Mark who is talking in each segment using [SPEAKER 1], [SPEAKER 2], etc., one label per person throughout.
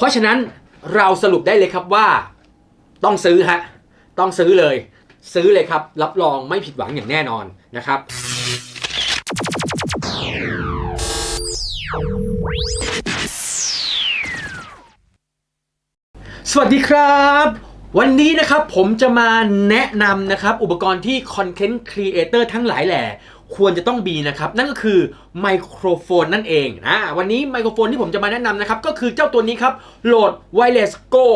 [SPEAKER 1] เพราะฉะนั้นเราสรุปได้เลยครับว่า ต้องซื้อฮะต้องซื้อเลย ซื้อเลยครับ รับรองไม่ผิดหวังอย่างแน่นอนนะครับ สวัสดีครับ วันนี้นะครับผมจะมาแนะนำนะครับ อุปกรณ์ที่คอนเทนต์ครีเอเตอร์ทั้งหลายแหล่ ควรจะต้องมีนะครับ นั่นก็คือไมโครโฟนนั่นเองนะวันนี้ไมโครโฟนที่ผมจะมาแนะนำนะครับ ก็คือเจ้าตัวนี้ครับโหลด Wireless Go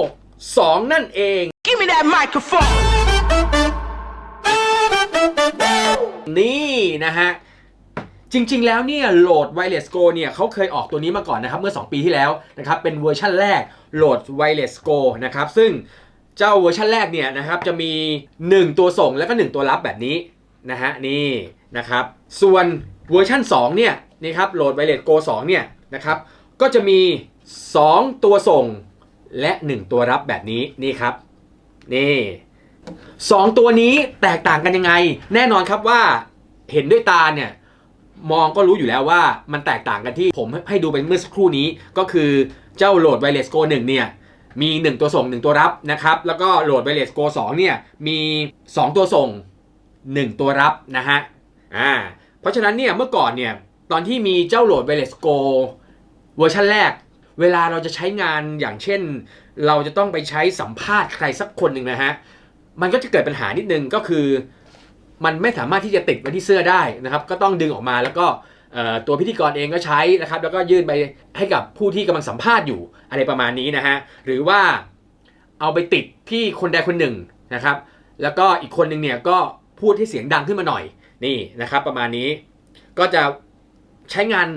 [SPEAKER 1] 2 นั่นเอง
[SPEAKER 2] Give me that microphone.
[SPEAKER 1] นี่นะฮะจริงๆ แล้วเนี่ยโหลด Wireless Go เนี่ยเขาเคยออกตัวนี้มาก่อนนะครับ เมื่อ 2 ปีที่แล้วนะครับ เป็นเวอร์ชั่นแรกโหลด Wireless Go นะครับ ซึ่งเจ้าเวอร์ชันแรกเนี่ยนะครับ จะมี 1 ตัวส่งแล้วก็ 1 ตัวรับแบบนี้นะฮะนี่ นะครับ ส่วนเวอร์ชัน2เนี่ยนี่ครับโหลด Wireless Go 2เนี่ยนะครับก็จะมี 2 ตัวส่งและ 1 ตัวรับแบบนี้นี่ครับนี่สองตัวนี้แตกต่างกันยังไง แน่นอนครับว่าเห็นด้วยตาเนี่ยมองก็รู้อยู่แล้วว่ามันแตกต่างกันที่ผมให้ดูไปเมื่อสักครู่นี้ก็คือเจ้าโหลด Wireless Go 1เนี่ยมี 1 ตัวส่ง 1 ตัวรับนะครับแล้วก็โหลด Wireless Go 2เนี่ยมี 2 ตัวส่ง 1 ตัวรับนะฮะ อ่าเพราะฉะนั้นเนี่ยเมื่อก่อนเนี่ยตอนที่มีเจ้าโหลด Wireless Go เวอร์ชันแรก เวลาเราจะใช้งานอย่างเช่น เราจะต้องไปใช้สัมภาษณ์ใครสักคนหนึ่งนะฮะมันก็จะเกิดปัญหานิดนึงก็คือ มันไม่สามารถที่จะติดไว้ที่เสื้อได้นะครับ ก็ต้องดึงออกมาแล้วก็ตัวพิธีกรเองก็ใช้นะครับ แล้วก็ยื่นไปให้กับผู้ที่กำลังสัมภาษณ์อยู่อะไรประมาณนี้นะฮะหรือว่าเอาไปติดที่คนใดคนหนึ่งนะครับ แล้วก็อีกคนหนึ่งเนี่ยก็พูดให้เสียงดังขึ้นมาหน่อย นี่นะครับประมาณนี้ก็จะใช้งาน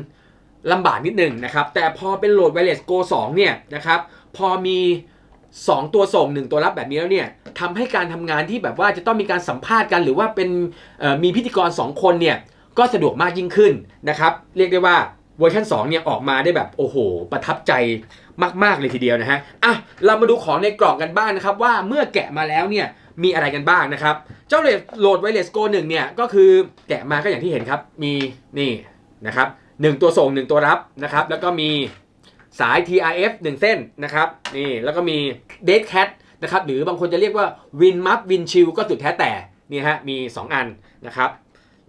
[SPEAKER 1] ลำบากนิดหนึ่งนะครับ แต่พอเป็นโหลด Wireless Go 2เนี่ยนะครับพอมี 2 ตัวส่ง 1 ตัวรับแบบนี้แล้วเนี่ยทำให้การทำงานที่แบบว่าจะต้องมีการสัมภาษณ์กัน หรือว่าเป็นมีพิธีกร 2 คนเนี่ยก็สะดวกมากยิ่งขึ้นนะครับ เรียกได้ว่าเวอร์ชัน2เนี่ยออกมาได้แบบโอ้โห ประทับใจมาก ๆ เลยทีเดียวนะฮะอะเรามาดูของในกล่องกันบ้างนะครับ ว่าเมื่อแกะมาแล้วเนี่ย มีอะไรกันบ้างนะครับ เจ้าโหลด Wireless Go 1เนี่ยก็คือแกะมาก็อย่างที่เห็นครับ มีนี่นะครับหนึ่งตัวส่ง1ตัวรับนะครับ แล้วก็มีสาย TRF 1 เส้นนะครับนี่แล้วก็มี Dead Cat นะครับหรือบางคนจะเรียกว่า Win Mup Win Chill ก็สุดแท้แต่นี่ฮะมี 2 อันนะครับ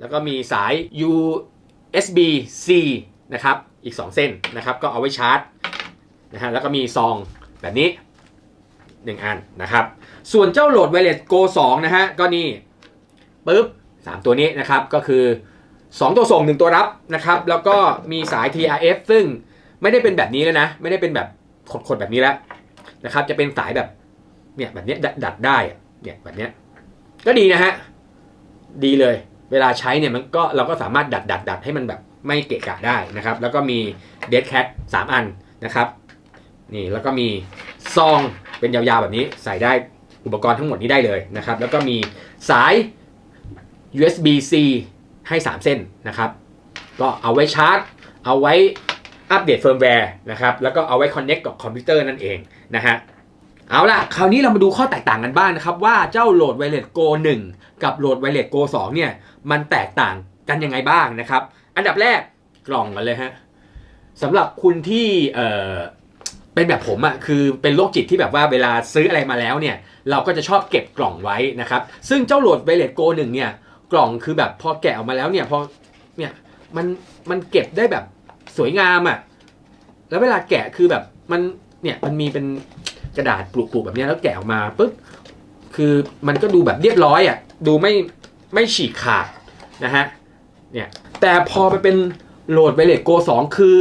[SPEAKER 1] แล้วก็มีสาย USB C นะครับอีก 2 เส้นนะครับก็เอาไว้ชาร์จนะฮะแล้วก็มีซองแบบนี้ 1 อันนะครับ ส่วนเจ้าโหลด Wireless Go 2นะฮะก็นี่ปึ๊บ 3 ตัวนี้นะครับก็คือ 2 ตัวส่ง 1 ตัวรับนะครับแล้วก็มีสาย TRF ซึ่งไม่ได้เป็นแบบนี้แล้วนะ ไม่ได้เป็นแบบขดๆแบบนี้แล้วนะครับจะเป็นสายแบบเนี่ยแบบเนี้ยดัดได้เนี่ยแบบเนี้ยก็ดีนะฮะดีเลย เวลาใช้เนี่ยมันก็เราก็สามารถดัดดัดดัดให้มันแบบไม่เกะกะได้นะครับ แล้วก็มี Dead Cat 3อันนะครับ นี่แล้วก็มีซอง เป็นยาวๆแบบนี้ใส่ได้อุปกรณ์ทั้งหมดนี้ได้เลยนะครับ แล้วก็มีสาย USB C ให้ 3 เส้นนะครับ ก็เอาไว้ชาร์จ เอาไว้อัปเดตเฟิร์มแวร์นะครับ แล้วก็เอาไว้คอนเน็กกับคอมพิวเตอร์นั่นเองนะฮะเอาล่ะ คราวนี้เรามาดูข้อแตกต่างกันบ้างนะครับ ว่าเจ้าโหลด Wireless Go 1กับโหลด Wireless Go 2เนี่ย มันแตกต่างกันยังไงบ้างนะครับ อันดับแรกกล่องกันเลยฮะสำหรับคุณที่ เป็นแบบผมอะ่ะคือเป็นโรคจิตที่แบบว่าเวลาซื้ออะไรมาแล้วเนี่ย เราก็จะชอบเก็บกล่องไว้นะครับ ซึ่งเจ้าโหลด Wireless Go 1เนี่ยกล่องคือแบบพอแกะออกมาแล้วเนี่ยพอเนี่ยมันมันเก็บได้แบบสวยงามอะ่ะแล้วเวลาแกะคือแบบมันเนี่ยมันมีเป็นกระดาษปลุกๆแบบนี้แล้วแกะออกมาปุ๊บคือมันก็ดูแบบเรียบร้อยอะ่ะดูไม่ไม่ฉีกขาดนะฮะเนี่ยแต่พอไปเป็นโหลดไวเลสโก2คือ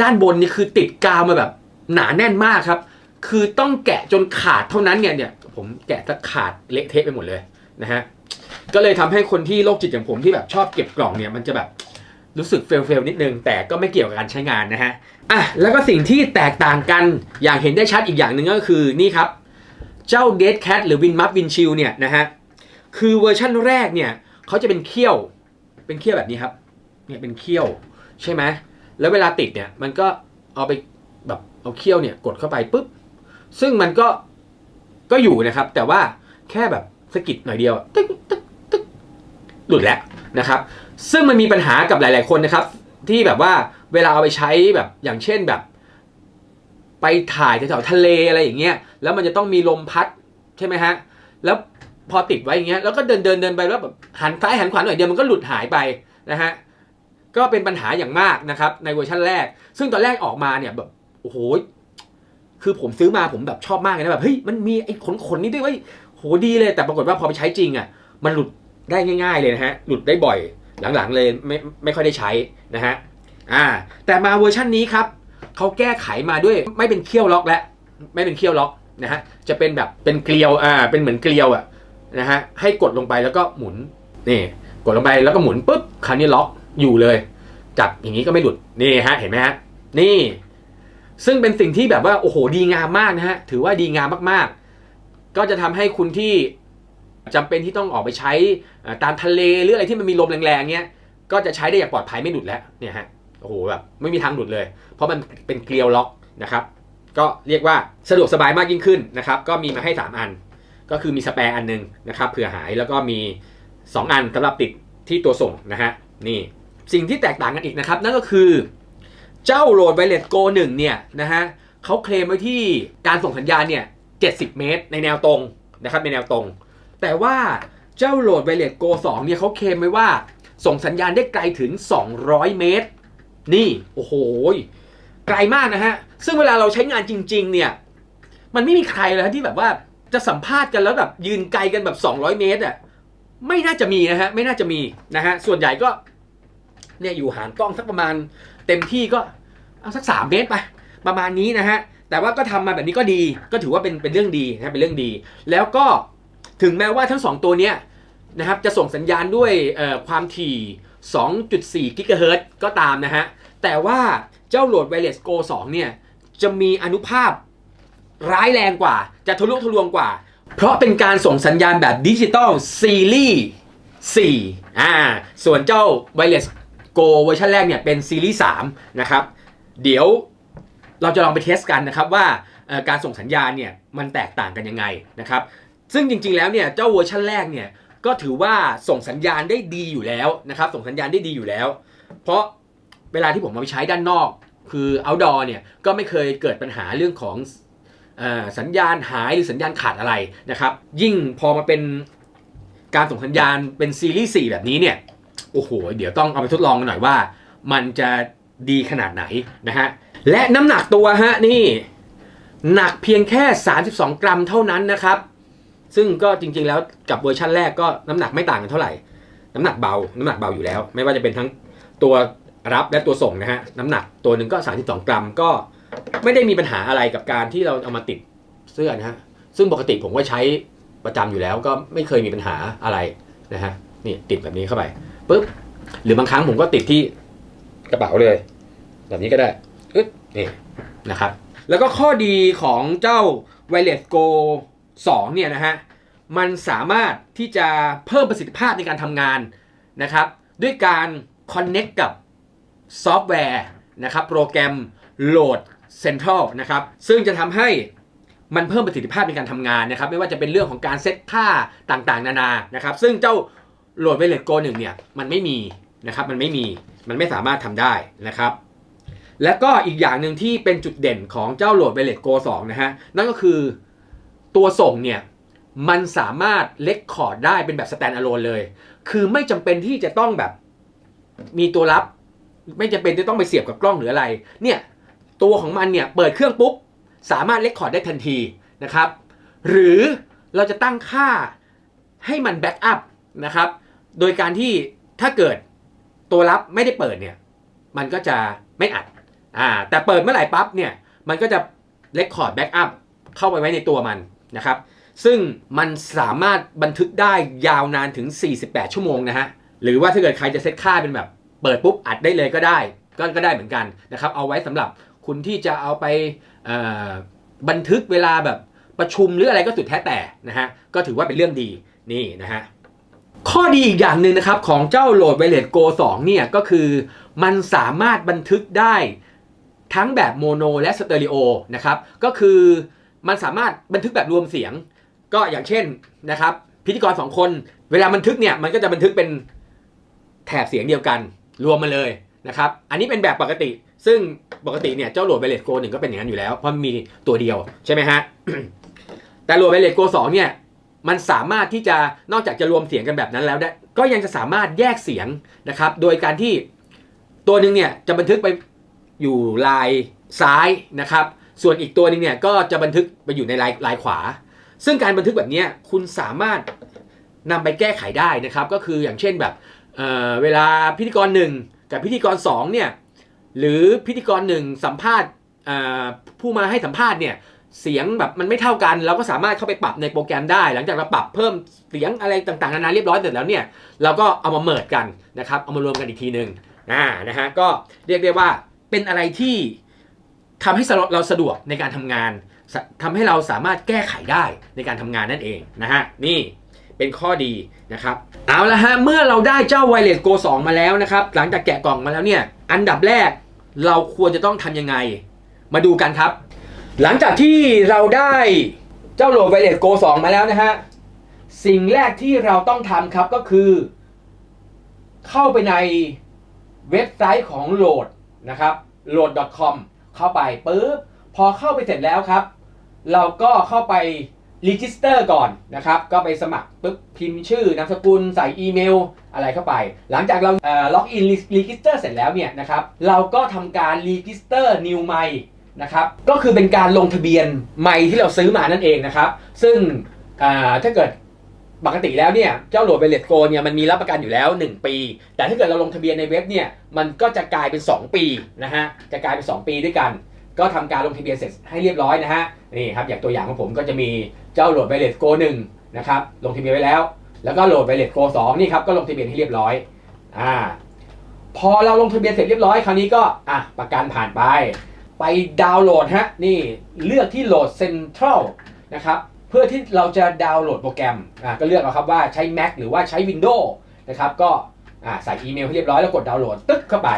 [SPEAKER 1] ด้านบนนี่คือติดกาวมาแบบ หนาแน่นมากครับ คือต้องแกะจนขาดเท่านั้นเนี่ยเนี่ยผมแกะจะขาดเละเทะไปหมดเลยนะฮะก็เลยทำให้คนที่โรคจิตอย่างผมที่แบบชอบเก็บกล่องเนี่ยมันจะแบบรู้สึกเฟลเฟลนิดนึง แต่ก็ไม่เกี่ยวกับการใช้งานนะฮะอะแล้วก็สิ่งที่แตกต่างกันอย่างเห็นได้ชัดอีกอย่างหนึ่งก็คือนี่ครับ เจ้า Dead Cat หรือ Win Mup Win Chill เนี่ยนะฮะคือเวอร์ชั่นแรกเนี่ยเขาจะเป็นเขี้ยวเป็นเขี้ยวแบบนี้ครับเนี่ยเป็นเขี้ยวใช่ไหมแล้วเวลาติดเนี่ยมันก็เอาไปแบบ เอาเขี้ยวเนี่ยกดเข้าไปปุ๊บ ซึ่งมันก็ก็อยู่นะครับ แต่ว่าแค่แบบสะกิดหน่อยเดียวตึ๊กตึ๊กตึ๊กหลุดแล้วนะครับ ซึ่งมันมีปัญหากับหลาย ๆคนนะครับ ที่แบบว่าเวลาเอาไปใช้แบบอย่างเช่นแบบ ไปถ่ายแถวทะเลอะไรอย่างเงี้ยแล้วมันจะต้องมีลมพัดใช่ไหมฮะแล้วพอติดไว้อย่างเงี้ยแล้วก็เดินเดินเดินไปแล้วแบบหันซ้ายหันขวาหน่อยเดียวมันก็หลุดหายไปนะฮะก็เป็นปัญหาอย่างมากนะครับในเวอร์ชันแรก ซึ่งตอนแรกออกมาเนี่ยแบบ โอ้โหคือผมซื้อมาผมแบบชอบมากเลยนะแบบเฮ้ยมันมีไอ้ขนขนนี่ด้วยเว้ยโหดีเลย แต่ปรากฏว่าพอไปใช้จริงอะ มันหลุดได้ง่าย ๆ เลยนะฮะ หลุดได้บ่อยหลังๆเลยไม่ไม่ค่อยได้ใช้นะฮะอ่า แต่มาเวอร์ชันนี้ครับเขาแก้ไขมาด้วยไม่เป็นเคี่ยวล็อกแล้วไม่เป็นเคี่ยวล็อกนะฮะจะเป็นแบบเป็นเกลียวอ่าเป็นเหมือนเกลียวอะนะฮะให้กดลงไปแล้วก็หมุนนี่กดลงไปแล้วก็หมุนปุ๊บคราวนี้ล็อกอยู่เลย จับอย่างนี้ก็ไม่หลุดนี่ฮะเห็นไหมฮะนี่ ซึ่งเป็นสิ่งที่แบบว่าโอ้โหดีงามมากนะฮะถือว่าดีงามมากๆ ก็จะทำให้คุณที่จำเป็นที่ต้องออกไปใช้ตามทะเลหรืออะไรที่มันมีลมแรงๆเนี้ยก็จะใช้ได้อย่างปลอดภัยไม่หลุดแล้วเนี่ยฮะโอ้โหแบบไม่มีทางหลุดเลย เพราะมันเป็นเกลียวล็อกนะครับ ก็เรียกว่าสะดวกสบายมากยิ่งขึ้นนะครับ ก็มีมาให้ 3 อัน ก็คือมีสแปร์อันหนึงนะครับเผื่อหายแล้วก็มี 2 อันสำหรับติดที่ตัวส่งนะฮะนี่สิ่งที่แตกต่างกันอีกนะครับ นั่นก็คือ เจ้าโหลดไวเลสโก1เนี่ยนะฮะเขาเคลมไว้ที่การส่งสัญญาณเนี่ย 70 เมตรในแนวตรงนะครับในแนวตรง แต่ว่าเจ้าโหลดไวเลสโก2เนี่ยเขาเคลมไว้ว่า ส่งสัญญาณได้ไกลถึง 200 เมตร นี่โอ้โหไกลมากนะฮะ ซึ่งเวลาเราใช้งานจริง ๆ เนี่ย มันไม่มีใครเลยที่แบบว่าจะสัมภาษณ์กันแล้วแบบยืนไกลกันแบบ 200 เมตรอะไม่น่าจะมีนะฮะไม่น่าจะมีนะฮะส่วนใหญ่ก็เนี่ยอยู่ห่างกล้องสักประมาณ เต็มที่ก็เอาสัก3เมตรไปประมาณนี้นะฮะแต่ว่าก็ทำมาแบบนี้ก็ดีก็ถือว่าเป็นเป็นเรื่องดีนะเป็นเรื่องดี แล้วก็ถึงแม้ว่าทั้ง 2 ตัวเนี้ยนะครับจะส่งสัญญาณด้วยความถี่ 2.4 กิกะเฮิรตซ์ก็ตามนะฮะ แต่ว่าเจ้าโหลด Wireless Go 2 เนี่ย จะมีอนุภาพร้ายแรงกว่า จะทะลุทะลวงกว่า เพราะเป็นการส่งสัญญาณแบบดิจิตอลซีรีส์4อ่าส่วนเจ้า Wireless Go เวอร์ชันแรกเนี่ยเป็นซีรีส์3นะครับเดี๋ยวเราจะลองไปเทสกันนะครับว่าการส่งสัญญาณเนี่ยมันแตกต่างกันยังไงนะครับซึ่งจริงๆแล้วเนี่ยเจ้าเวอร์ชันแรกเนี่ยก็ถือว่าส่งสัญญาณได้ดีอยู่แล้วนะครับส่งสัญญาณได้ดีอยู่แล้ว เพราะเวลาที่ผมเอาไปใช้ด้านนอก คือ outdoor เนี่ยก็ไม่เคยเกิดปัญหาเรื่องของสัญญาณหายหรือสัญญาณขาดอะไรนะครับยิ่งพอมาเป็นการส่งสัญญาณเป็นซีรีส์4แบบนี้เนี่ย โอ้โห เดี๋ยวต้องเอาไปทดลองกันหน่อยว่า มันจะดีขนาดไหนนะฮะ และน้ำหนักตัวฮะนี่ หนักเพียงแค่ 32 กรัมเท่านั้นนะครับ ซึ่งก็จริงๆแล้วกับเวอร์ชันแรกก็น้ำหนักไม่ต่างกันเท่าไหร่ น้ำหนักเบา น้ำหนักเบาอยู่แล้ว ไม่ว่าจะเป็นทั้งตัวรับและตัวส่งนะฮะ น้ำหนักตัวหนึ่งก็ 32 กรัมก็ไม่ได้มีปัญหาอะไรกับการที่เราเอามาติดเสื้อนะฮะ ซึ่งปกติผมก็ใช้ประจำอยู่แล้วก็ไม่เคยมีปัญหาอะไรนะฮะ นี่ติดแบบนี้เข้าไป ปุ๊บหรือบางครั้งผมก็ติดที่กระเป๋าเลย แบบนี้ก็ได้อึ๊ดนี่นะครับ แล้วก็ข้อดีของเจ้า Wireless Go 2 เนี่ยนะฮะ มันสามารถที่จะเพิ่มประสิทธิภาพในการทำงานนะครับ ด้วยการ Connect กับซอฟต์แวร์นะครับ โปรแกรม Load Central นะครับ ซึ่งจะทำให้มันเพิ่มประสิทธิภาพในการทำงานนะครับ ไม่ว่าจะเป็นเรื่องของการเซตค่าต่างๆ นานานะครับ ซึ่งเจ้า Load Wireless Go 1เนี่ยมันไม่มีนะครับมันไม่มีมันไม่สามารถทำได้นะครับ แล้วก็อีกอย่างหนึ่งที่เป็นจุดเด่นของเจ้าโหลด Wireless Go 2นะฮะนั่นก็คือตัวส่งเนี่ยมันสามารถเล็กคอร์ดได้เป็นแบบ stand alone เลย คือไม่จำเป็นที่จะต้องแบบมีตัวรับ ไม่จำเป็นที่ต้องไปเสียบกับกล้องหรืออะไร เนี่ยตัวของมันเนี่ยเปิดเครื่องปุ๊บสามารถเล็กคอร์ดได้ทันทีนะครับ หรือเราจะตั้งค่าให้มันแบ็กอัพนะครับ โดยการที่ถ้าเกิดตัวรับไม่ได้เปิดเนี่ย มันก็จะไม่อัดอ่าแต่เปิดเมื่อไหร่ปั๊บเนี่ย มันก็จะเล็กคอร์ดแบ็กอัพเข้าไปไว้ในตัวมันนะครับ ซึ่งมันสามารถบันทึกได้ยาวนานถึง 48 ชั่วโมงนะฮะ หรือว่าถ้าเกิดใครจะเซตค่าเป็นแบบ เปิดปุ๊บอัดได้เลยก็ได้ ก็ก็ได้เหมือนกันนะครับ เอาไว้สำหรับคุณที่จะเอาไปบันทึกเวลาแบบประชุมหรืออะไรก็สุดแท้แต่นะฮะ ก็ถือว่าเป็นเรื่องดีนี่นะฮะ ข้อดีอีกอย่างหนึ่งนะครับ ของเจ้าโหลด Wireless Go 2เนี่ยก็คือมันสามารถบันทึกได้ทั้งแบบโมโนและสเตอริโอนะครับ ก็คือมันสามารถบันทึกแบบรวมเสียง ก็อย่างเช่นนะครับ พิธีกรสองคน เวลาบันทึกเนี่ยมันก็จะบันทึกเป็นแถบเสียงเดียวกัน รวมมาเลยนะครับ อันนี้เป็นแบบปกติ ซึ่งปกติเนี่ยเจ้าโหลด Wireless Go 1ก็เป็นอย่างนั้นอยู่แล้ว เพราะมีตัวเดียวใช่ไหมฮะ แต่โหลด Wireless Go 2เนี่ย มันสามารถที่จะนอกจากจะรวมเสียงกันแบบนั้นแล้วได้ก็ยังจะสามารถแยกเสียงนะครับ โดยการที่ตัวหนึ่งเนี่ยจะบันทึกไปอยู่ลายซ้ายนะครับ ส่วนอีกตัวหนึ่งเนี่ยก็จะบันทึกไปอยู่ในลายลายขวา ซึ่งการบันทึกแบบนี้คุณสามารถนำไปแก้ไขได้นะครับ ก็คืออย่างเช่นแบบเเวลาพิธีกรหนึ่งกับพิธีกรสองเนี่ยหรือพิธีกรหนึ่งสัมภาษณ์ผู้มาให้สัมภาษณ์เนี่ย เสียงแบบมันไม่เท่ากัน เราก็สามารถเข้าไปปรับในโปรแกรมได้ หลังจากเราปรับเพิ่มเสียงอะไรต่างๆนานาเรียบร้อยเสร็จแล้วเนี่ยเราก็เอามาเมิร์ดกันนะครับเอามารวมกันอีกทีหนึ่งอ่านะฮะก็เรียกได้ว่าเป็นอะไรที่ทำให้เราสะดวกในการทำงานสทำให้เราสามารถแก้ไขได้ในการทำงานนั่นเองนะฮะนี่เป็นข้อดีนะครับเอาละฮะเมื่อเราได้เจ้า Wireless Go 2มาแล้วนะครับหลังจากแกะกล่องมาแล้วเนี่ยอันดับแรกเราควรจะต้องทำยังไง มาดูกันครับ หลังจากที่เราได้เจ้าโหลด Wireless Go 2มาแล้วนะฮะ สิ่งแรกที่เราต้องทำครับก็คือ เข้าไปในเว็บไซต์ของโหลดนะครับ load.com เข้าไปปุ๊บพอเข้าไปเสร็จแล้วครับ เราก็เข้าไป register ก่อนนะครับ ก็ไปสมัครปุ๊บพิมพ์ชื่อนามสกุลใส่อีเมลอะไรเข้าไป หลังจากเราล็อกอิน register เสร็จแล้วเนี่ยนะครับ เราก็ทำการ register new ไมค์ นะครับก็คือเป็นการลงทะเบียนไมค์ที่เราซื้อมานั่นเองนะครับ ซึ่งถ้าเกิดปกติแล้วเนี่ยเจ้าโหลดเบลเลตโกเนี่ยมันมีรับประกันอยู่แล้ว 1 ปี แต่ถ้าเกิดเราลงทะเบียนในเว็บเนี่ยมันก็จะกลายเป็น 2 ปีนะฮะจะกลายเป็น 2 ปีด้วยกัน ก็ทำการลงทะเบียนเสร็จให้เรียบร้อยนะฮะนี่ครับอย่างตัวอย่างของผมก็จะมีเจ้าโหลดไ i เลสโกหนึ่งนะครับลงทะเบียนไว้แล้ว แล้วก็โหลดไ i เลสโกสองนี่ครับก็ลงทะเบียนให้เรียบร้อยอ่าพอเราลงทะเบียนเสร็จเรียบร้อยคราวนี้ก็อะประกันผ่านไป ไปดาวน์โหลดฮะนี่เลือกที่โหลดเซ็นทรัลนะครับเพื่อที่เราจะดาวน์โหลดโปรแกรมอะก็เลือกเอาครับว่าใช้ Mac หรือว่าใช้ Windows นะครับก็อะใส่อีเมลให้เรียบร้อยแล้วกดดาวน์โหลดตึ๊กเข้าไป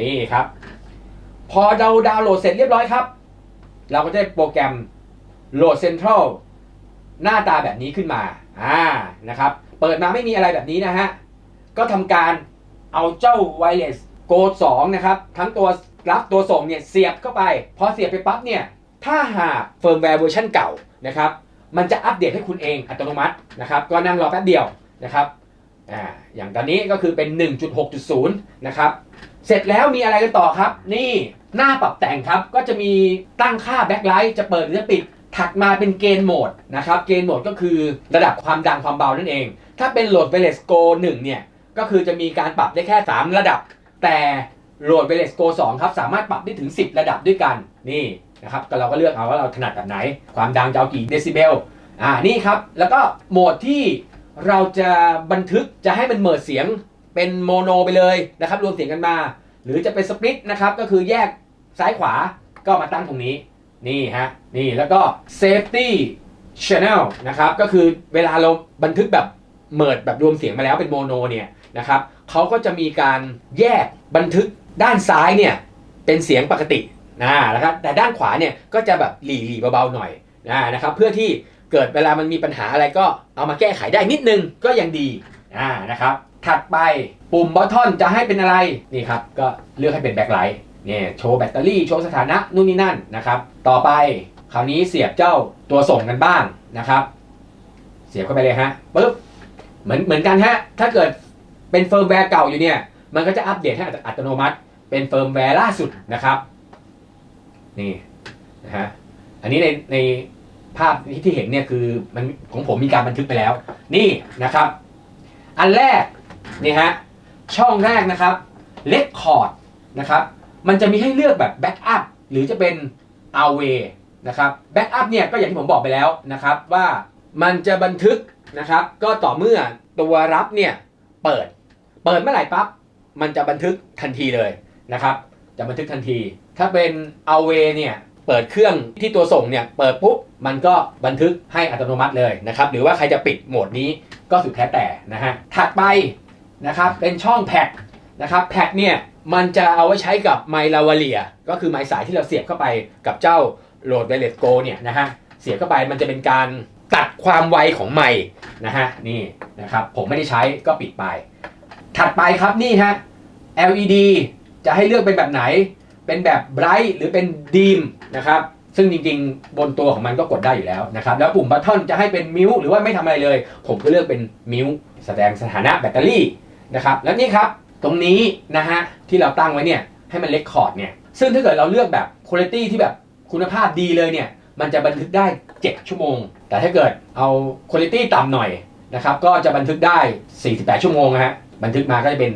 [SPEAKER 1] นี่ครับ พอเราดาวน์โหลดเสร็จเรียบร้อยครับ เราก็จะได้โปรแกรมโหลดเซ็นทรัลหน้าตาแบบนี้ขึ้นมาอ่านะครับเปิดมาไม่มีอะไรแบบนี้นะฮะก็ทำการเอาเจ้า Wireless Go 2นะครับ ทั้งตัว รับตัวส่งเนี่ยเสียบเข้าไป พอเสียบไปปั๊บเนี่ยถ้าหากเฟิร์มแวร์เวอร์ชันเก่านะครับมันจะอัปเดตให้คุณเองอัตโนมัตินะครับก็นั่งรอแป๊บเดียวนะครับอ่าอย่างตอนนี้ก็คือเป็น 1.6.0 นะครับ เสร็จแล้วมีอะไรกันต่อครับ นี่หน้าปรับแต่งครับ ก็จะมีตั้งค่าแบ็คไลท์จะเปิดหรือจะปิด ถัดมาเป็นเกณฑ์โหมดนะครับ เกณฑ์โหมดก็คือระดับความดังความเบานั่นเอง ถ้าเป็นโหลด Wireless Go 1เนี่ย ก็คือจะมีการปรับได้แค่ 3 ระดับ แต่ โหลด Wireless Go 2ครับ สามารถปรับได้ถึง 10 ระดับด้วยกัน นี่นะครับก็เราก็เลือกเอาว่าเราถนัดแบบไหน ความดังจะเอากี่เดซิเบล อ่า นี่ครับ แล้วก็โหมดที่เราจะบันทึกจะให้มันเมิดเสียงเป็นโมโนไปเลยนะครับ รวมเสียงกันมา หรือจะเป็นสปลิตนะครับ ก็คือแยกซ้ายขวาก็มาตั้งตรงนี้ นี่ฮะ นี่แล้วก็ safety channel นะครับ ก็คือเวลาเราบันทึกแบบเมิดแบบรวมเสียงมาแล้วเป็นโมโนเนี่ยนะครับเขาก็จะมีการแยกบันทึก ด้านซ้ายเนี่ยเป็นเสียงปกตินะนะครับแต่ด้านขวาเนี่ยก็จะแบบหลีๆเบาๆหน่อยนะนะครับเพื่อที่เกิดเวลามันมีปัญหาอะไรก็เอามาแก้ไขได้นิดนึงก็ยังดีอ่านะครับถัดไปปุ่มบอททอนจะให้เป็นอะไรนี่ครับก็เลือกให้เป็นแบ็คไลท์เนี่ยโชว์แบตเตอรี่โชว์สถานะนู่นนี่นั่นนะครับต่อไปคราวนี้เสียบเจ้าตัวส่งกันบ้างนะครับ เสียบเข้าไปเลยฮะปึ๊บเหมือนเหมือนกันฮะถ้าเกิดเป็นเฟิร์มแวร์เก่าอยู่เนี่ยมันก็จะอัปเดตให้อัตโนมัติ เป็นเฟิร์มแวร์ล่าสุดนะครับนี่นะฮะอันนี้ในในภาพที่เห็นเนี่ยคือมันของผมมีการบันทึกไปแล้ว นี่นะครับ อันแรกนี่ฮะช่องแรกนะครับเลคคอร์ดนะครับมันจะมีให้เลือกแบบแบ็กอัพหรือจะเป็น a w a y นะครับแบ็กอัพเนี่ยก็อย่างที่ผมบอกไปแล้วนะครับว่ามันจะบันทึกนะครับ ก็ต่อเมื่อตัวรับเนี่ยเปิด เปิดเมื่อไหร่ปั๊บมันจะบันทึกทันทีเลย นะครับ จะบันทึกทันที ถ้าเป็น a w a y เนี่ยเปิดเครื่องที่ตัวส่งเนี่ยเปิดปุ๊บมันก็บันทึกให้อัตโนมัติเลยนะครับหรือว่าใครจะปิดโหมดนี้ก็สุดแท้แต่นะฮะถัดไปนะครับเป็นช่องแพดนะครับแพดเนี่ยมันจะเอาไว้ใช้กับไมลาวาเลียก็คือไมสายที่เราเสียบเข้าไปกับเจ้าโหลด Wireless Go เนี่ยนะฮะเสียบเข้าไปมันจะเป็นการตัดความไวของไมค์นะฮะนี่นะครับผมไม่ได้ใช้ก็ปิดไป ถัดไปครับนี่ฮะ LED จะให้เลือกเป็นแบบไหน เป็นแบบไบรท์หรือเป็นดีมนะครับ ซึ่งจริงๆ บนตัวของมันก็กดได้อยู่แล้วนะครับ แล้วปุ่มบัตทอนจะให้เป็นมิวหรือว่าไม่ทำอะไรเลย ผมก็เลือกเป็นมิวแสดงสถานะแบตเตอรี่นะครับ แล้วนี่ครับตรงนี้นะฮะที่เราตั้งไว้เนี่ยให้มันเลคคอร์ดเนี่ย ซึ่งถ้าเกิดเราเลือกแบบคุณภาพที่แบบคุณภาพดีเลยเนี่ยมันจะบันทึกได้ 7 ชั่วโมง แต่ถ้าเกิดเอาคุณภาพต่ำหน่อยนะครับ ก็จะบันทึกได้ 48 ชั่วโมงนะฮะ บันทึกมาก็จะเป็น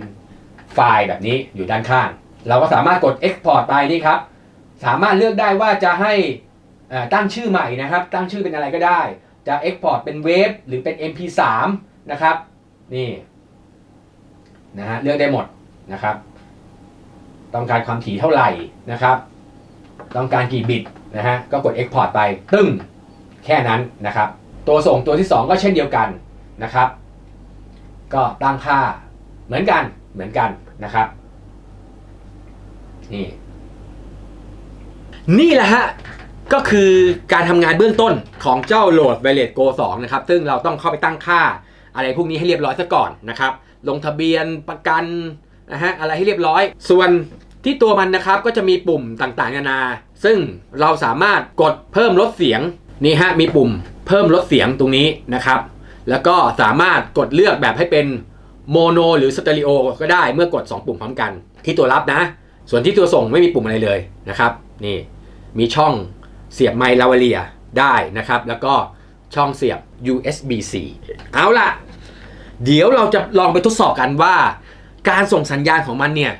[SPEAKER 1] ไฟล์แบบนี้อยู่ด้านข้าง เราก็สามารถกด Export ไปนี่ครับ สามารถเลือกได้ว่าจะให้ตั้งชื่อใหม่นะครับ ตั้งชื่อเป็นอะไรก็ได้ จะ Export เป็นเวฟหรือเป็น MP3 นะครับ นี่นะฮะเลือกได้หมดนะครับ ต้องการความถี่เท่าไหร่นะครับ ต้องการกี่บิตนะฮะก็กด Export ไปตึ้งแค่นั้นนะครับ ตัวส่งตัวที่ 2 ก็เช่นเดียวกันนะครับ ก็ตั้งค่าเหมือนกันเหมือนกันนะครับ นี่ นี่แหละฮะ ก็คือการทำงานเบื้องต้นของเจ้าโหลด v i l e t Go 2 นะครับ ซึ่งเราต้องเข้าไปตั้งค่า อะไรพวกนี้ให้เรียบร้อยซะก่อนนะครับ ลงทะเบียนประกันนะฮะอะไรให้เรียบร้อย ส่วนที่ตัวมันนะครับก็จะมีปุ่มต่างๆนานา ซึ่งเราสามารถกดเพิ่มลดเสียงนี่ฮะมีปุ่มเพิ่มลดเสียงตรงนี้นะครับ แล้วก็สามารถกดเลือกแบบให้เป็นโมโนหรือสเตอริโอก็ได้เมื่อกด 2 ปุ่มพร้อมกัน ที่ตัวรับนะ ส่วนที่ตัวส่งไม่มีปุ่มอะไรเลยนะครับนี่มีช่องเสียบไมค์ลาวเลียได้นะครับ แล้วก็ช่องเสียบ USB-C เอาล่ะ เดี๋ยวเราจะลองไปทดสอบกันว่า การส่งสัญญาณของมันเนี่ย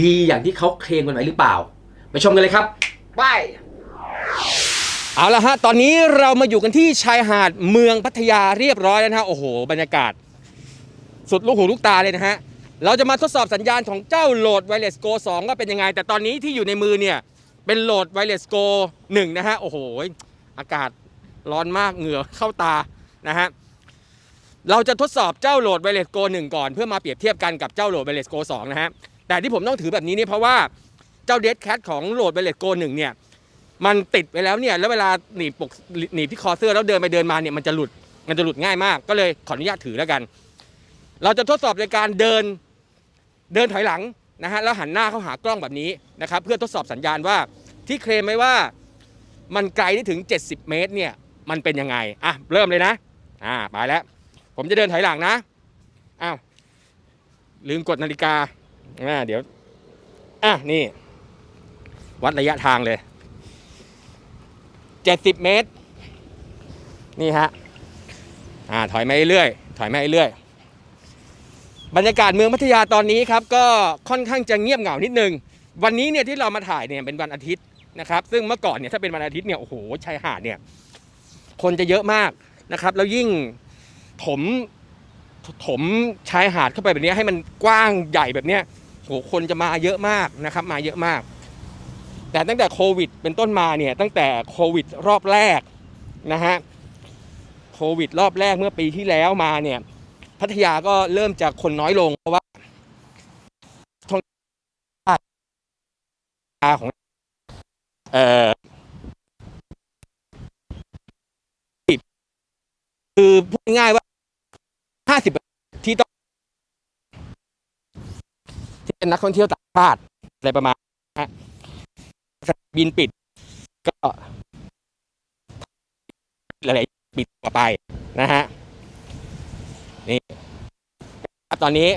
[SPEAKER 1] ดีอย่างที่เขาเคลมกันไว้หรือเปล่า ไปชมกันเลยครับไปเอาละฮะ ตอนนี้เรามาอยู่กันที่ชายหาดเมืองพัทยาเรียบร้อยแล้วนะฮะ โอ้โห บรรยากาศ สุดลูกหูลูกตาเลยนะฮะ เราจะมาทดสอบสัญญาณของเจ้าโหลด Wireless Go 2ว่าเป็นยังไง แต่ตอนนี้ที่อยู่ในมือเนี่ยเป็นโหลด Wireless Go 1นะฮะ โอ้โห อากาศร้อนมากเหงื่อเข้าตานะฮะ เราจะทดสอบเจ้าโหลด Wireless Go 1ก่อนเพื่อมาเปรียบเทียบกันกับเจ้าโหลด Wireless Go 2นะฮะ แต่ที่ผมต้องถือแบบนี้นี่เพราะว่าเจ้า Dead Cat ของโหลด Wireless Go 1เนี่ยมันติดไปแล้วเนี่ยแล้วเวลาหนีบปกหนีบที่คอเสื้อแล้วเดินไปเดินมาเนี่ยมันจะหลุดมันจะหลุดง่ายมากก็เลยขออนุญาตถือแล้วกัน เราจะทดสอบในการเดินเดินถอยหลังนะฮะแล้วหันหน้าเข้าหากล้องแบบนี้นะครับเพื่อทดสอบสัญญาณว่าที่เคลมไว้ว่ามันไกลได้ถึง 70 เมตรเนี่ยมันเป็นยังไงอะเริ่มเลยนะอ่าไปแล้ว ผมจะเดินถอยหลังนะอ้าวลืมกดนาฬิกาอ่าเดี๋ยวอะนี่ วัดระยะทางเลย 70 เมตร นี่ฮะอ่าถอยมาเรื่อยถอยมาเรื่อย บรรยากาศเมืองพัทยาตอนนี้ครับก็ค่อนข้างจะเงียบเหงานิดนึง วันนี้เนี่ยที่เรามาถ่ายเนี่ยเป็นวันอาทิตย์นะครับ ซึ่งเมื่อก่อนเนี่ยถ้าเป็นวันอาทิตย์เนี่ยโอ้โหชายหาดเนี่ยคนจะเยอะมากนะครับ แล้วยิ่งถมถมชายหาดเข้าไปแบบนี้ให้มันกว้างใหญ่แบบเนี้ยโหคนจะมาเยอะมากนะครับมาเยอะมาก แต่ตั้งแต่โควิด เป็นต้นมาเนี่ยตั้งแต่โควิดรอบแรกนะฮะโควิดรอบแรกเมื่อปีที่แล้วมาเนี่ย พัทยาก็เริ่มจากคนน้อยลง เพราะว่าท่องของเอ่อคือพูดง่ายว่าห้าสิบที่ต้องที่เป็นนักท่องเที่ยวต่างชาติอะไรประมาณนะฮะบินปิดก็หลายๆปิดต่อไปนะฮะ นี่ครับตอนนี้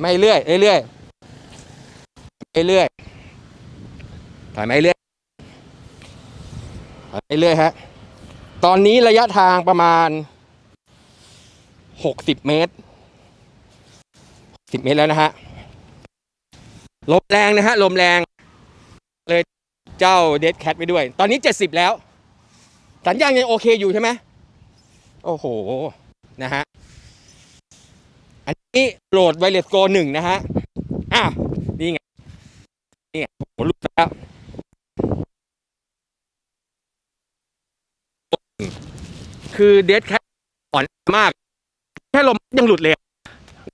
[SPEAKER 1] ไม่เรื่อยเรื่อยๆเรื่อยถอยไม่เรื่อยถอยไม่เรื่อยฮะตอนนี้ระยะทางประมาณหกสิบเมตรสิบเมตรแล้วนะฮะลมแรงนะฮะลมแรง เลยเจ้าเดดแคทไปด้วย ตอนนี้เจ็ดสิบแล้ว สัญญาณยังโอเคอยู่ใช่ไหมโอ้โห นะฮะ อันนี้โหลด Wireless Go 1นะฮะอ้าวนี่ไง นี่ไงโอ้โหลุกแล้วคือเดดแคทอ่อนมาก แค่ลมยังหลุดเลยน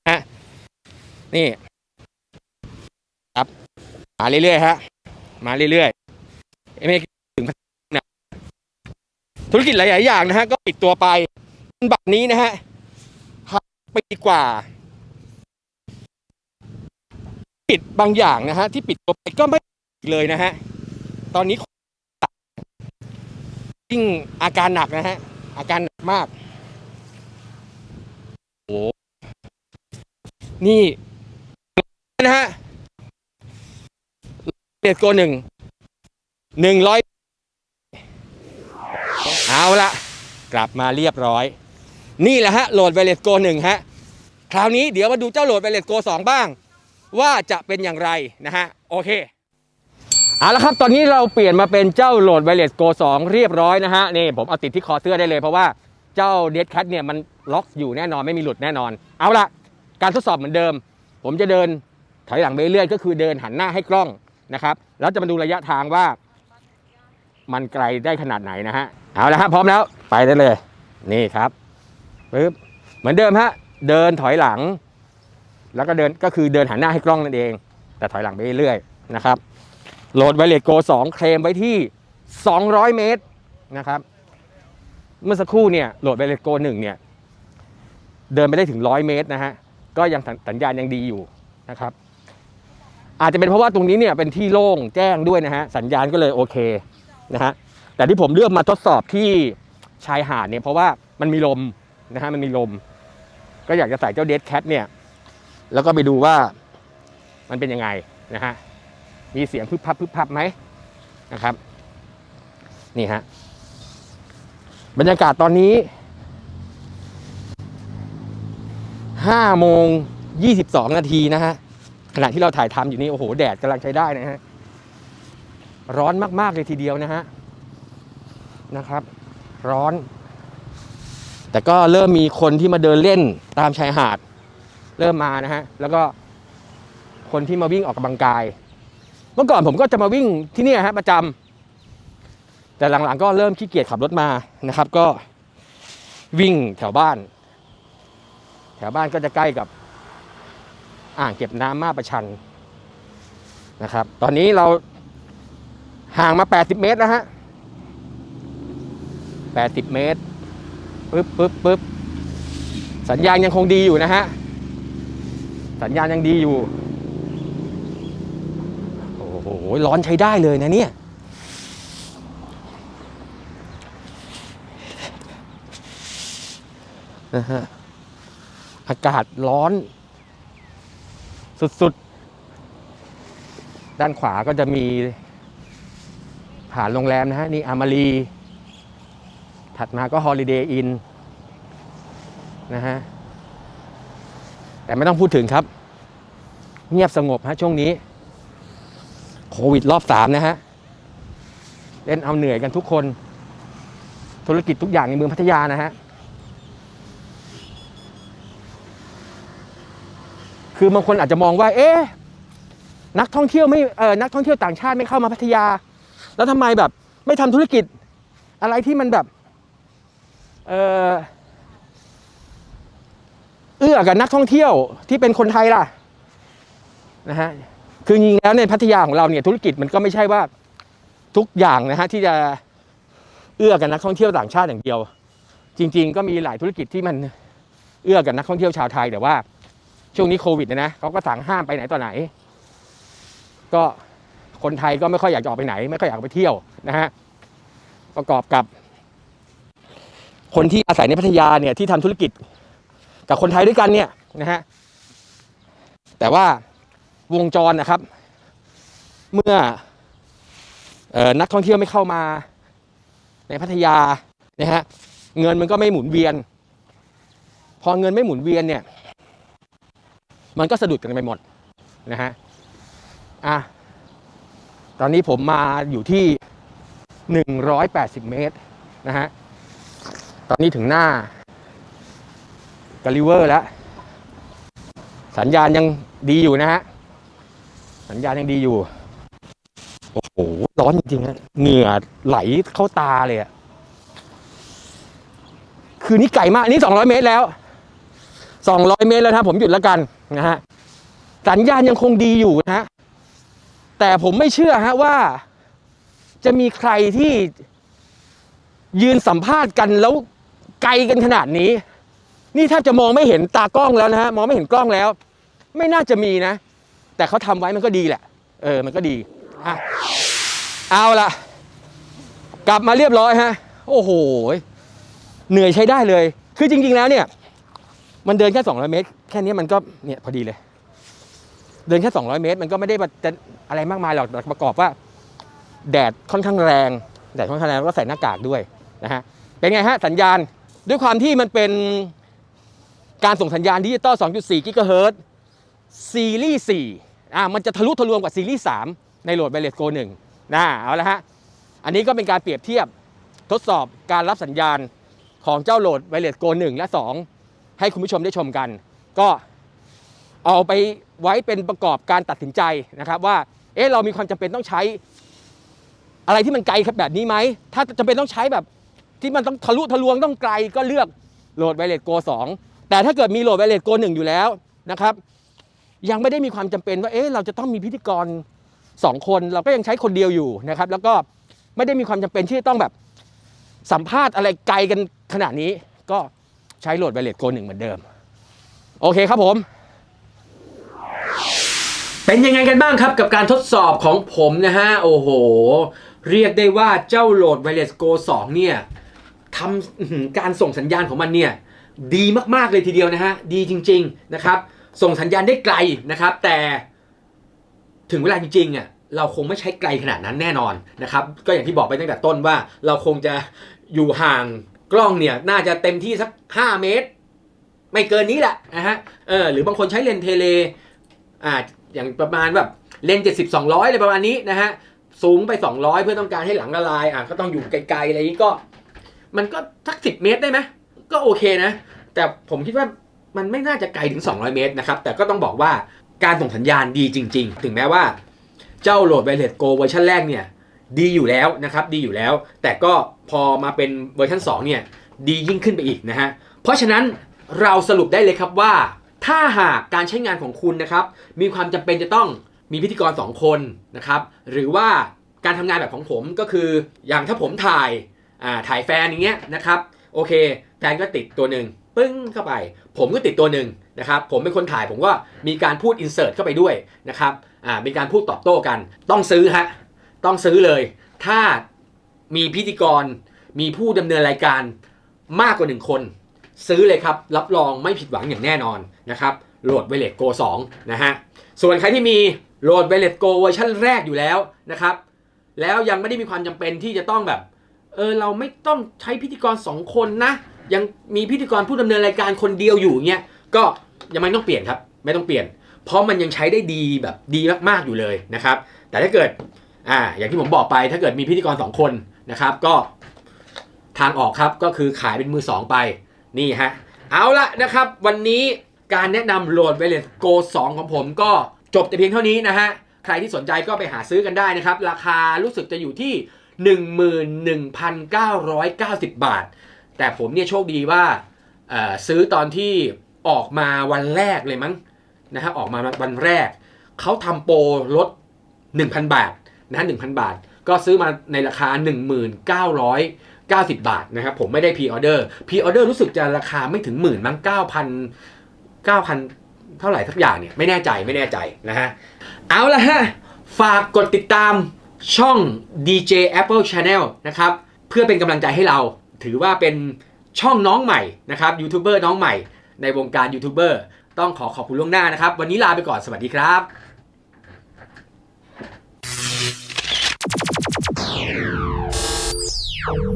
[SPEAKER 1] ะฮะนี่ ครับ มาเรื่อยๆฮะ มาเรื่อยๆไม่ถึงนะธุรกิจหลายๆอย่างนะฮะ ก็ปิดตัวไปบัตรนี้นะฮะ ปีกว่า ปิดบางอย่างนะฮะ ที่ปิดตัวไปก็ไม่เลยนะฮะ ตอนนี้ยิ่งอาการหนักนะฮะ อาการหนักมากโอ้โหนี่นะฮะเดสโกหนึ่งหนึ่งร้อยเอาละกลับมาเรียบร้อย นี่แหละฮะโหลดไวเลสโกหนึ่งฮะคราวนี้เดี๋ยวมาดูเจ้าโหลดไวเลสโกสองบ้าง ว่าจะเป็นอย่างไรนะฮะโอเคเอาละครับตอนนี้เราเปลี่ยนมาเป็นเจ้าโหลดไวเลสโก2เรียบร้อยนะฮะนี่ผมเอาติดที่คอเสื้อได้เลยเพราะว่าเจ้าเด d แคทเนี่ยมันล็อกอยู่แน่นอนไม่มีหลุดแน่นอน เอาละการทดสอบเหมือนเดิม ผมจะเดินถอยหลังไปเรื่อยๆก็คือเดินหันหน้าให้กล้องนะครับแล้วจะมาดูระยะทางว่า มันไกลได้ขนาดไหนนะฮะเอาละฮะพร้อมแล้วไปได้เลย นี่ครับ ปึ๊บเหมือนเดิมฮะเดินถอยหลัง แล้วก็เดินก็คือเดินหันหน้าให้กล้องนั่นเอง แต่ถอยหลังไปเรื่อยๆนะครับโหลดไวเลสโก2เคลมไว้ที่ 200 เมตรนะครับ เมื่อสักครู่เนี่ยโหลดไวเลสโก1เนี่ยเดินไปได้ถึง 100 เมตรนะฮะก็ยังสัญสัญญาณยังดีอยู่นะครับอาจจะเป็นเพราะว่าตรงนี้เนี่ยเป็นที่โล่งแจ้งด้วยนะฮะสัญญาณก็เลยโอเคนะฮะแต่ที่ผมเลือกมาทดสอบที่ชายหาดเนี่ยเพราะว่ามันมีลม นะฮะมันมีลม ก็อยากจะใส่เจ้าเดดแคทเนี่ย แล้วก็ไปดูว่ามันเป็นยังไงนะฮะมีเสียงพึบพับพึบพับไหมนะครับ นี่ฮะบรรยากาศตอนนี้ห้าโมงยี่สิบสองนาทีนะฮะขณะที่เราถ่ายทำอยู่นี่โอ้โหแดดกำลังใช้ได้นะฮะร้อนมาก ๆ เลยทีเดียวนะฮะนะครับ ร้อน แต่ก็เริ่มมีคนที่มาเดินเล่นตามชายหาด เริ่มมานะฮะ แล้วก็คนที่มาวิ่งออกกำลังกาย เมื่อก่อนผมก็จะมาวิ่งที่นี่ฮะประจำแต่หลังๆ ก็เริ่มขี้เกียจขับรถมานะครับ ก็วิ่งแถวบ้าน แถวบ้านก็จะใกล้กับ อ่างเก็บน้ำมาประชันนะครับ ตอนนี้เราห่างมา 80 เมตรแล้วฮะ 80 เมตร ปึ๊บปึ๊บปึ๊บสัญญาณยังคงดีอยู่นะฮะ สัญญาณยังดีอยู่ โอ้โห ร้อนใช้ได้เลยนะเนี่ย นะฮะ อากาศร้อน สุดๆ ด้านขวาก็จะมีผ่านโรงแรมนะฮะ นี่อามารี ถัดมาก็ฮอลิเดย์อินนะฮะ แต่ไม่ต้องพูดถึงครับ เงียบสงบฮะช่วงนี้ โควิดรอบสามนะฮะ เล่นเอาเหนื่อยกันทุกคน ธุรกิจทุกอย่างในเมืองพัทยานะฮะ คือบางคนอาจจะมองว่า เอ๊ะ นักท่องเที่ยวไม่เออนักท่องเที่ยวต่างชาติไม่เข้ามาพัทยา แล้วทำไมแบบ ไม่ทำธุรกิจอะไรที่มันแบบ เอื้อกับนักท่องเที่ยวที่เป็นคนไทยล่ะนะฮะคือจริงแล้วในพัทยาของเราเนี่ยธุรกิจมันก็ไม่ใช่ว่าทุกอย่างนะฮะที่จะเอื้อกับนักท่องเที่ยวต่างชาติอย่างเดียว จริง ๆ ก็มีหลายธุรกิจที่มันเอื้อกับนักท่องเที่ยวชาวไทยแต่ว่า ช่วงนี้โควิดเนยนะเขาก็สั่งห้ามไปไหนต่อไหน ก็คนไทยก็ไม่ค่อยอยากจะออกไปไหน ไม่ค่อยอยากไปเที่ยวนะฮะประกอบกับ คนที่อาศัยในพัทยาเนี่ยที่ทำธุรกิจ กับคนไทยด้วยกันเนี่ยนะฮะแต่ว่าวงจรนะครับ เมื่อเออนักท่องเที่ยวไม่เข้ามาในพัทยานะฮะเงินมันก็ไม่หมุนเวียน พอเงินไม่หมุนเวียนเนี่ย มันก็สะดุดกันไปหมดนะฮะอะตอนนี้ผมมาอยู่ที่ 180 เมตรนะฮะ ตอนนี้ถึงหน้ากาลิเวอร์แล้ว สัญญาณยังดีอยู่นะฮะ สัญญาณยังดีอยู่ โอ้โห ร้อนจริงๆฮะเหงื่อไหลเข้าตาเลยอะคือนี่ไกลมาก นี่200เมตรแล้ว200เมตรแล้วนะผมหยุดแล้วกันนะฮะ สัญญาณยังคงดีอยู่นะฮะ แต่ผมไม่เชื่อฮะว่า จะมีใครที่ยืนสัมภาษณ์กันแล้ว ไกลกันขนาดนี้ นี่แทบจะมองไม่เห็นตากล้องแล้วนะฮะมองไม่เห็นกล้องแล้ว ไม่น่าจะมีนะ แต่เขาทำไว้มันก็ดีแหละ เออมันก็ดี
[SPEAKER 2] อะเอาละกลับมาเรียบร้อยฮะโอ้โหเหนื่อยใช้ได้เลย คือจริง ๆแล้วเนี่ย มันเดินแค่200เมตร แค่นี้มันก็เนี่ยพอดีเลย เดินแค่200เมตร มันก็ไม่ได้จะอะไรมากมายหรอกประกอบว่า แดดค่อนข้างแรงแดดค่อนข้างแรงแล้วก็ใส่หน้ากากด้วยนะฮะเป็นไงฮะสัญญาณ ด้วยความที่มันเป็นการส่งสัญญาณดิจิตอล 2.4 กิกะเฮิรตซ์ซีรีส์4อ่ามันจะทะลุทะลวงกว่าซีรีส์ 3 ในโหลดไวเลสโก1นะเอาละฮะ อันนี้ก็เป็นการเปรียบเทียบทดสอบการรับสัญญาณของเจ้าโหลดไวเลสโก1และ 2 ให้คุณผู้ชมได้ชมกัน ก็เอาไปไว้เป็นประกอบการตัดสินใจนะครับ ว่าเอ๊ะเรามีความจำเป็นต้องใช้ อะไรที่มันไกลครับแบบนี้ไหม ถ้าจำเป็นต้องใช้แบบ ที่มันต้องทะลุทะลวงต้องไกลก็เลือกโหลดไวเลสโก2แต่ถ้าเกิดมีโหลดไวเลสโก1อยู่แล้วนะครับ ยังไม่ได้มีความจำเป็นว่าเอ๊ะเราจะต้องมีพิธีกร 2 คนเราก็ยังใช้คนเดียวอยู่นะครับ แล้วก็ไม่ได้มีความจำเป็นที่จะต้องแบบสัมภาษณ์อะไรไกลกันขนาดนี้ ก็ใช้โหลดไวเลสโก1เหมือนเดิม โอเคครับผม
[SPEAKER 1] เป็นยังไงกันบ้างครับกับการทดสอบของผมนะฮะ โอ้โห เรียกได้ว่าเจ้าโหลด Wireless Go 2เนี่ย ทำการส่งสัญญาณของมันเนี่ยดีมากๆเลยทีเดียวนะฮะดีจริง ๆนะครับ ส่งสัญญาณได้ไกลนะครับ แต่ถึงเวลาจริงๆอะเราคงไม่ใช้ไกลขนาดนั้นแน่นอนนะครับ ก็อย่างที่บอกไปตั้งแต่ต้นว่า เราคงจะอยู่ห่างกล้องเนี่ยน่าจะเต็มที่สัก 5 เมตร ไม่เกินนี้แหละนะฮะเออหรือบางคนใช้เลนเทเลอ่าอย่างประมาณแบบเลนส์70 200อะไรประมาณนี้นะฮะสูงไป 200 เพื่อต้องการให้หลังละลายอะก็ต้องอยู่ไกลๆอะไรนี้ก็ มันก็สัก10เมตรได้ไหมก็โอเคนะ แต่ผมคิดว่ามันไม่น่าจะไกลถึง 200 เมตรนะครับ แต่ก็ต้องบอกว่าการส่งสัญญาณดีจริง ๆ ถึงแม้ว่า เจ้าโหลด Wireless Go เวอร์ชันแรกเนี่ยดีอยู่แล้วนะครับดีอยู่แล้ว แต่ก็พอมาเป็นเวอร์ชัน2เนี่ยดียิ่งขึ้นไปอีกนะฮะเพราะฉะนั้นเราสรุปได้เลยครับว่า ถ้าหากการใช้งานของคุณนะครับ มีความจำเป็นจะต้องมีพิธีกร 2 คนนะครับ หรือว่าการทำงานแบบของผมก็คืออย่างถ้าผมถ่าย ถ่ายแฟนอย่างเงี้ยนะครับโอเคแฟนก็ติดตัวหนึ่งปึ้งเข้าไป ผมก็ติดตัวหนึ่งนะครับผมเป็นคนถ่ายผมก็มีการพูดอินเสิร์ตเข้าไปด้วยนะครับอ่ามีการพูดตอบโต้กัน ต้องซื้อฮะต้องซื้อเลย ถ้ามีพิธีกรมีผู้ดำเนินรายการมากกว่าหนึ่งคน ซื้อเลยครับ รับรองไม่ผิดหวังอย่างแน่นอนนะครับโหลดไวเลสโก2นะฮะส่วนใครที่มีโหลดไวเลสโกเวอร์ชันแรกอยู่แล้วนะครับแล้วยังไม่ได้มีความจำเป็นที่จะต้องแบบ ออเราไม่ต้องใช้พิธีกร2คนนะ ยังมีพิธีกรผู้ดำเนินรายการคนเดียวอยู่เงี้ยก็ยังไม่ต้องเปลี่ยนครับ ไม่ต้องเปลี่ยน เพราะมันยังใช้ได้ดีแบบดีมากๆอยู่เลยนะครับ แต่ถ้าเกิดอ่าอย่างที่ผมบอกไปถ้าเกิดมีพิธีกร2คนนะครับ ก็ทางออกครับก็คือขายเป็นมือ2ไปนี่ฮะเอาละนะครับ วันนี้การแนะนำโหลด Wireless Go 2ของผมก็จบแต่เพียงเท่านี้นะฮะใครที่สนใจก็ไปหาซื้อกันได้นะครับ ราคารู้สึกจะอยู่ที่ 11,990 บาท แต่ผมเนี่ยโชคดีว่าซื้อตอนที่ออกมาวันแรกเลยมั้งนะฮะออกมาวันแรก เขาทำโปรลด 1,000 บาทนะฮะ1,000 บาท ก็ซื้อมาในราคา 1990 บาทนะครับผมไม่ได้พรีออเดอร์พรีออเดอร์รู้สึกจะราคาไม่ถึงหมื่นมั้ง9,000 9,000 เท่าไหร่ทักอย่างเนี่ยไม่แน่ใจไม่แน่ใจนะฮะเอาละฮะฝากกดติดตาม ช่อง DJ Apple Channel นะครับเพื่อเป็นกำลังใจให้เรา ถือว่าเป็นช่องน้องใหม่นะครับยูทูบเบอร์น้องใหม่ในวงการยูทูบเบอร์ต้องขอขอบคุณล่วงหน้านะครับ วันนี้ลาไปก่อนสวัสดีครับ
[SPEAKER 3] you